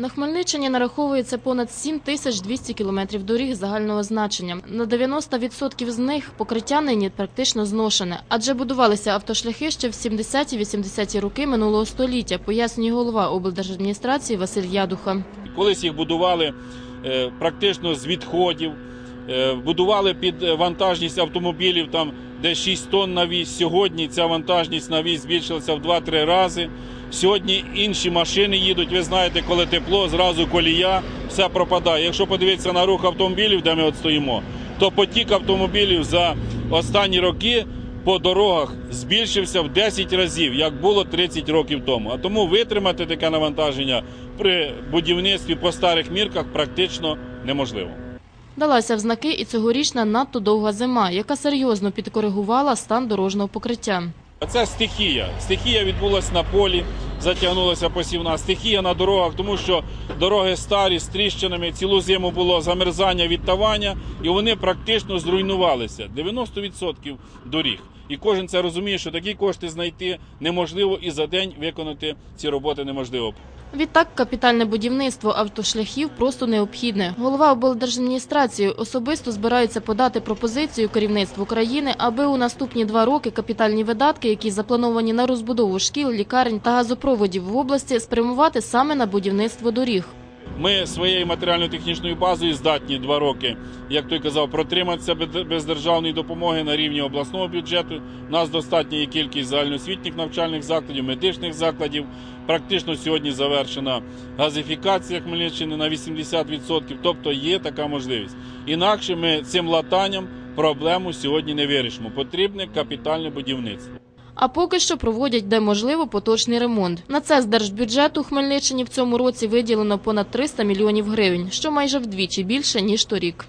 На Хмельниччині нараховується понад 7 тисяч 200 кілометрів доріг загального значення. На 90% з них покриття нині практично зношене, адже будувалися автошляхи ще в 70-80-ті роки минулого століття, пояснює голова облдержадміністрації Василь Ядуха. Колись їх будували е, практично з відходів, е, будували під е, вантажність автомобілів там де 6 тонн на віз. Сьогодні ця вантажність на віз збільшилася в 2-3 рази. Сьогодні інші машини їдуть. Ви знаєте, коли тепло, зразу колія, все пропадає. Якщо подивитися на рух автомобілів, де ми от стоїмо, то потік автомобілів за останні роки по дорогах збільшився в 10 разів, як було 30 років тому. А тому витримати таке навантаження при будівництві по старих мірках практично неможливо. Далася в знаки і цьогорічна надто довга зима, яка серйозно підкоригувала стан дорожнього покриття. Це стихія. Стихія відбулася на полі, затягнулася посівна. Стихія на дорогах, тому що дороги старі з тріщинами. Цілу зиму було замерзання, відтавання, і вони практично зруйнувалися. 90% доріг. І кожен це розуміє, що такі кошти знайти неможливо, і за день виконати ці роботи неможливо. Відтак, капітальне будівництво автошляхів просто необхідне. Голова облдержадміністрації особисто збирається подати пропозицію керівництву країни, аби у наступні два роки капітальні видатки, які заплановані на розбудову шкіл, лікарень та газопроводів в області, спрямувати саме на будівництво доріг. Ми своєю матеріально-технічною базою здатні два роки, як той казав, протриматися без державної допомоги на рівні обласного бюджету. У нас достатня є кількість загальноосвітніх навчальних закладів, медичних закладів. Практично сьогодні завершена газифікація Хмельниччини на 80%, тобто є така можливість. Інакше ми цим латанням проблему сьогодні не вирішимо. Потрібне капітальне будівництво. А поки що проводять, де можливо, поточний ремонт. На це з держбюджету Хмельниччині в цьому році виділено понад 300 мільйонів гривень, що майже вдвічі більше, ніж торік.